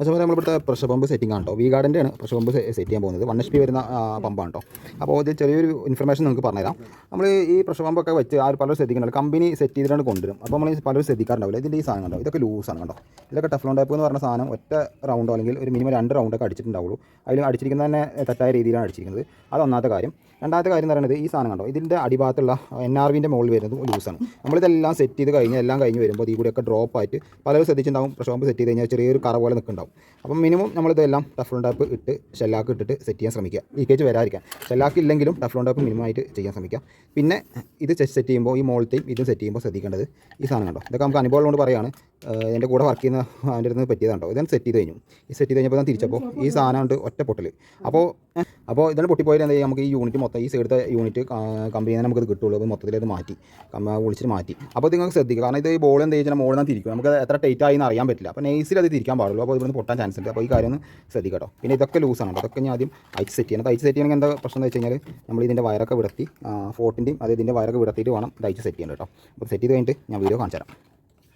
അതുപോലെ നമ്മളിവിടുത്തെ pressure pump setting ആണ് കേട്ടോ വി ഗാർഡിന്റെ ആണ് പ്രഷർ പമ്പ് സെറ്റ് ചെയ്യാൻ പോകുന്നത്. വൺ എച്ച് പി വരുന്ന പമ്പാണ് കേട്ടോ അപ്പോൾ ഇത് ചെറിയൊരു ഇൻഫർമേഷൻ നിങ്ങൾക്ക് പറഞ്ഞുതരാം. നമ്മൾ ഈ പ്രഷർ പമ്പൊക്കെ വെച്ച് ആ പലരും ശ്രദ്ധിക്കുന്നുണ്ട്. കമ്പനി സെറ്റ് ചെയ്തിട്ടാണ് കൊണ്ടുവരും അപ്പോൾ നമ്മൾ പലരും ശ്രദ്ധിക്കാറുണ്ടാവില്ല. ഇതിന്റെ ഈ സാധനം കണ്ടോ? ഇതൊക്കെ ലൂസാണ് കേട്ടോ ഇതൊക്കെ ടെഫ്ലോൺ ടൈപ്പ് എന്ന് പറഞ്ഞ സാധനം ഒറ്റ റൗണ്ടോ അല്ലെങ്കിൽ ഒരു മിനിമം രണ്ട് റൗണ്ടൊക്കെ അടിച്ചിട്ടുണ്ടാവുള്ളൂ. അതിൽ അടിച്ചിരിക്കുന്നത് തന്നെ തെറ്റായ രീതിയിലാണ് അടിച്ചിരിക്കുന്നത്. അത് ഒന്നാമത്തെ കാര്യം. രണ്ടാമത്തെ കാര്യം എന്ന് പറയുന്നത് ഈ സാധനം കണ്ടോ? ഇതിന്റെ അടിഭാഗത്തുള്ള എൻ ആർ വിന്റെ മുകളിൽ വരുന്നത് ലൂസാണ് നമ്മളിതെല്ലാം സെറ്റ് ചെയ്ത് കഴിഞ്ഞ് എല്ലാം കഴിഞ്ഞ് വരുമ്പോൾ ഈ കൂടെയൊക്കെ ഡ്രോപ്പ് ആയിട്ട് പലരും ശ്രദ്ധിച്ചിട്ടുണ്ടാവും. പ്രഷർ പമ്പ് സെറ്റ് ചെയ്ത് കഴിഞ്ഞാൽ ചെറിയൊരു കറ പോലെ നിൽക്കുന്നുണ്ടാവും. അപ്പം മിനിമം നമ്മളിതെല്ലാം ടഫ്ലോൺ ടാപ്പ് ഇട്ട് ഷെല്ലാക്ക് ഇട്ടിട്ട് സെറ്റ് ചെയ്യാൻ ശ്രമിക്കുക. ലീക്കേജ് വരാതിരിക്കാൻ. ഷെല്ലാക്ക് ഇല്ലെങ്കിലും ടഫ്ലോൺ ടാപ്പ് മിനിമം ആയിട്ട് ചെയ്യാൻ ശ്രമിക്കുക. പിന്നെ ഇത് സെറ്റ് ചെയ്യുമ്പോൾ ഈ മോളത്തെയും ഇതും സെറ്റ് ചെയ്യുമ്പോൾ ശ്രദ്ധിക്കേണ്ടത് ഈ സാധനം കണ്ടോ? ഇതൊക്കെ നമുക്ക് അനുഭവം കൊണ്ട് പറയുകയാണ് എന്റെ കൂടെ വർക്ക് ചെയ്യുന്ന അതിന്റെ അടുത്ത് പറ്റിയതാണ്ടോ ഇതാണ് സെറ്റ് ചെയ്ത് കഴിഞ്ഞു. ഈ സെറ്റ് ചെയ്ത് കഴിഞ്ഞപ്പോൾ ഞാൻ തിരിച്ചപ്പോൾ ഈ സാധനം ഉണ്ട് ഒറ്റ പൊട്ടൽ അപ്പോൾ അപ്പോൾ ഇതാണ് പൊട്ടിപ്പോയാൽ എന്താ നമുക്ക് ഈ യൂണിറ്റ് മൊത്തം ഈ സൈഡത്തെ യൂണിറ്റ് കമ്പനിയിൽ നിന്ന് നമുക്കത് കിട്ടുള്ളൂ. അപ്പോൾ മൊത്തത്തിൽ അത് മാറ്റി. വിളിച്ചിട്ട് മാറ്റി. അപ്പോൾ നിങ്ങൾക്ക് ശ്രദ്ധിക്കുക. കാരണം ഇത് ഈ ബോൾ എന്ത് ചെയ്യുന്ന മോളിൽ നിന്ന് തിരിക്കും. നമുക്ക് എത്ര ടൈറ്റ് ആയി എന്ന് അറിയാൻ പറ്റില്ല. അപ്പോൾ നെയ്സിൽ അത് തിരിക്കാൻ പാടുള്ളൂ. അപ്പോൾ ഇവിടുന്ന് പൊട്ടാൻ ചാൻസ് ഉണ്ട്. അപ്പോൾ ഈ കാര്യം ഒന്ന് ശ്രദ്ധിക്കട്ടോ പിന്നെ ഇതൊക്കെ ലൂസാണ് അതൊക്കെ ഞാൻ ആദ്യം അയച്ച് സെറ്റ് ചെയ്യണം. അയച്ച് സെറ്റ് ചെയ്യണമെങ്കിൽ എന്താ പ്രശ്നം എന്ന് വെച്ച് കഴിഞ്ഞാൽ നമ്മൾ ഇതിന്റെ വയറൊക്കെ വിടത്തി ഫോട്ടിന്റെയും അത് ഇതിന്റെ വയറൊക്കെ വിടത്തിയിട്ട് വേണം ഇത് അയച്ച് സെറ്റ് ചെയ്യണം കേട്ടോ. അപ്പോൾ സെറ്റ് ചെയ്ത് കഴിഞ്ഞിട്ട് ഞാൻ വീഡിയോ കാണിച്ചു തരാം